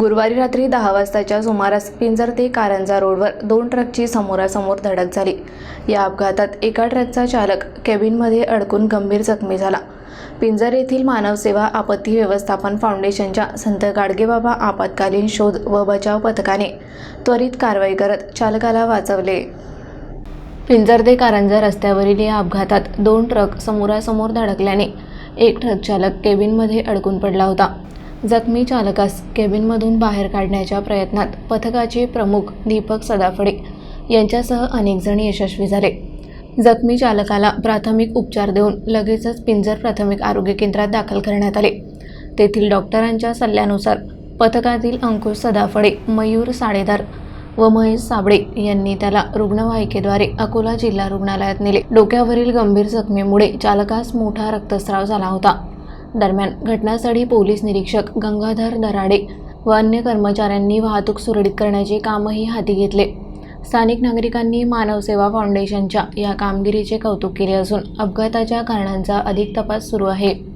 गुरुवारी रात्री दहा वाजताच्या सुमारास पिंजर ते कारंजा रोडवर दोन ट्रकची समोरासमोर धडक झाली. या अपघातात एका ट्रकचा चालक केबिनमध्ये अडकून गंभीर जखमी झाला. पिंजर येथील मानवसेवा आपत्ती व्यवस्थापन फाउंडेशनच्या संत गाडगेबाबा आपत्कालीन शोध व बचाव पथकाने त्वरित कारवाई करत चालकाला वाचवले. पिंजर ते कारंजा रस्त्यावरील या अपघातात दोन ट्रक समोरासमोर धडकल्याने एक ट्रक चालक केबिनमध्ये अडकून पडला होता. जखमी चालकास केबिनमधून बाहेर काढण्याच्या प्रयत्नात पथकाचे प्रमुख दीपक सदाफडे यांच्यासह अनेक जण यशस्वी झाले. जखमी चालकाला प्राथमिक उपचार देऊन लगेचच पिंजर प्राथमिक आरोग्य केंद्रात दाखल करण्यात आले. तेथील डॉक्टरांच्या सल्ल्यानुसार पथकातील अंकुश सदाफडे मयूर साडेदार व महेश साबळे यांनी त्याला रुग्णवाहिकेद्वारे अकोला जिल्हा रुग्णालयात नेले. डोक्यावरील गंभीर जखमीमुळे चालकास मोठा रक्तस्राव झाला होता. दरम्यान घटनास्थळी पोलीस निरीक्षक गंगाधर दराडे व अन्य कर्मचाऱ्यांनी वाहतूक सुरळीत करण्याचे कामही हाती घेतले. स्थानिक नागरिकांनी मानवसेवा फाउंडेशनच्या या कामगिरीचे कौतुक केले असून अपघाताच्या कारणांचा अधिक तपास सुरू आहे.